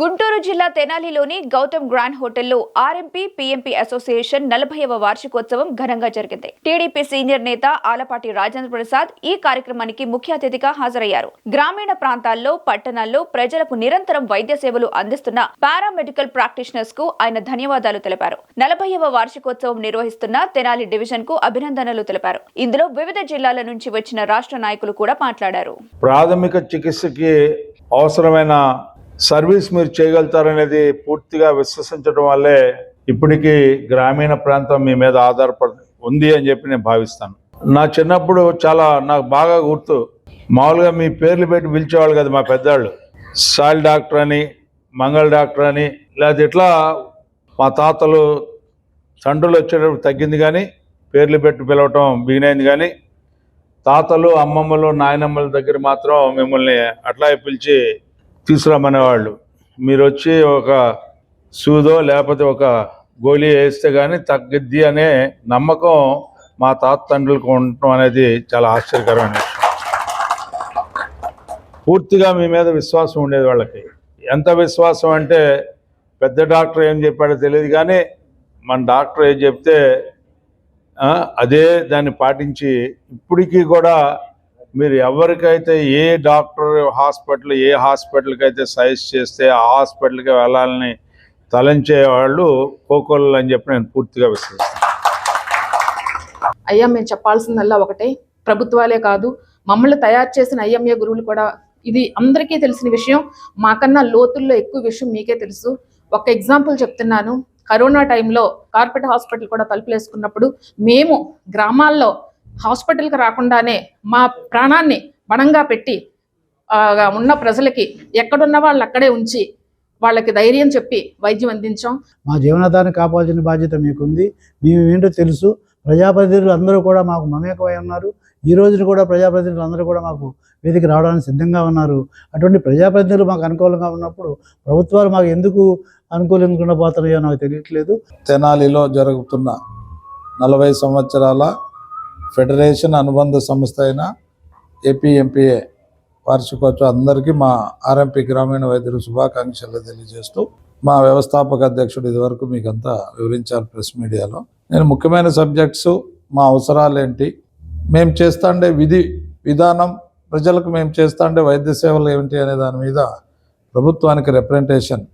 గుంటూరు జిల్లా తెనాలిలోని గౌతమ్ గ్రాండ్ హోటల్లో ఆర్ఎంపీ పీఎంపీ అసోసియేషన్ నలభైవ వార్షికోత్సవం ఘనంగా జరిగింది. టీడీపీ సీనియర్ నేత ఆలపాటి రాజేంద్ర ప్రసాద్ ఈ కార్యక్రమానికి ముఖ్య అతిథిగా హాజరయ్యారు. గ్రామీణ ప్రాంతాల్లో పట్టణాల్లో ప్రజలకు నిరంతరం వైద్య సేవలు అందిస్తున్న పారామెడికల్ ప్రాక్టీషనర్స్కు ఆయన ధన్యవాదాలు తెలిపారు. నలభైవ వార్షికోత్సవం నిర్వహిస్తున్న తెనాలి డివిజన్కు అభినందనలు తెలిపారు. ఇందులో వివిధ జిల్లాల నుంచి వచ్చిన రాష్ట్ర నాయకులు కూడా మాట్లాడారు. ప్రాథమిక చికిత్సకి అవసరమైన సర్వీస్ మీరు చేయగలుగుతారనేది పూర్తిగా విశ్వసించడం వల్లే ఇప్పటికీ గ్రామీణ ప్రాంతం మీ మీద ఆధారపడి ఉంది అని చెప్పి నేను భావిస్తాను. నా చిన్నప్పుడు చాలా నాకు బాగా గుర్తు. మామూలుగా మీ పేర్లు పెట్టి పిలిచేవాళ్ళు కదా మా పెద్దవాళ్ళు. సాయిల్ డాక్టర్ అని మంగళ డాక్టర్ అని లేకపోతే ఇట్లా మా తాతలు తండ్రులు వచ్చేటప్పుడు తగ్గింది కానీ పేర్లు పెట్టి పిలవటం బిగినైంది కానీ తాతలు అమ్మమ్మలు నాయనమ్మల దగ్గర మాత్రం మిమ్మల్ని అట్లా పిలిచి తీసుకురమ్మనేవాళ్ళు. మీరు వచ్చి ఒక సూదో లేకపోతే ఒక గోళీ వేస్తే కానీ తగ్గిద్ది అనే నమ్మకం మా తాత తండ్రులకు ఉండటం అనేది చాలా ఆశ్చర్యకరమైన విషయం. పూర్తిగా మీ మీద విశ్వాసం ఉండేది వాళ్ళకి. ఎంత విశ్వాసం అంటే పెద్ద డాక్టర్ ఏం చెప్పాడో తెలియదు కానీ మన డాక్టర్ ఏం చెప్తే అదే దాన్ని పాటించి ఇప్పటికీ కూడా మీరు ఎవరికైతే ఏ డాక్టర్ హాస్పిటల్ ఏ హాస్పిటల్కి అయితే సజెస్ట్ చేస్తే ఆ హాస్పిటల్కి వెళ్ళాలని తలంచేవాళ్ళు కోకోళ్ళు అని చెప్పి నేను పూర్తిగా విశ్వసిస్తాను. అయ్యా మేము చెప్పాల్సిందల్లా ఒకటే. ప్రభుత్వాలే కాదు మమ్మల్ని తయారు చేసిన ఐఎంఏ గురువులు కూడా ఇది అందరికీ తెలిసిన విషయం. మాకన్నా లోతుల్లో ఎక్కువ విషయం మీకే తెలుసు. ఒక ఎగ్జాంపుల్ చెప్తున్నాను. కరోనా టైంలో కార్పొరేట్ హాస్పిటల్ కూడా తలుపులేసుకున్నప్పుడు మేము గ్రామాల్లో హాస్పిటల్కి రాకుండానే మా ప్రాణాన్ని బణంగా పెట్టి ఉన్న ప్రజలకి ఎక్కడున్న వాళ్ళు అక్కడే ఉంచి వాళ్ళకి ధైర్యం చెప్పి వైద్యం అందించాం. మా జీవనాధారాన్ని కాపాల్సిన బాధ్యత మీకుంది. మేము ఏంటో తెలుసు. ప్రజాప్రతినిధులు అందరూ కూడా మాకు మమేకమై ఉన్నారు. ఈ రోజున కూడా ప్రజాప్రతినిధులు అందరూ కూడా మాకు వేదిక రావడానికి సిద్ధంగా ఉన్నారు. అటువంటి ప్రజాప్రతినిధులు మాకు అనుకూలంగా ఉన్నప్పుడు ప్రభుత్వాలు మాకు ఎందుకు అనుకూలంగా పోతున్నాయో నాకు తెలియట్లేదు. తెనాలిలో జరుగుతున్న నలభై సంవత్సరాల ఫెడరేషన్ అనుబంధ సంస్థ అయిన ఏపీఎంపీఏ వార్షికోత్సవం అందరికీ మా ఆర్ఎంపీ గ్రామీణ వైద్యులు శుభాకాంక్షలు తెలియజేస్తూ మా వ్యవస్థాపక అధ్యక్షుడు ఇదివరకు మీకు అంతా వివరించారు ప్రెస్ మీడియాలో. నేను ముఖ్యమైన సబ్జెక్ట్స్ మా అవసరాలు ఏంటి మేము చేస్తాండే విధి విధానం ప్రజలకు మేము చేస్తాండే వైద్య సేవలు ఏమిటి అనే దాని మీద ప్రభుత్వానికి రిప్రజెంటేషన్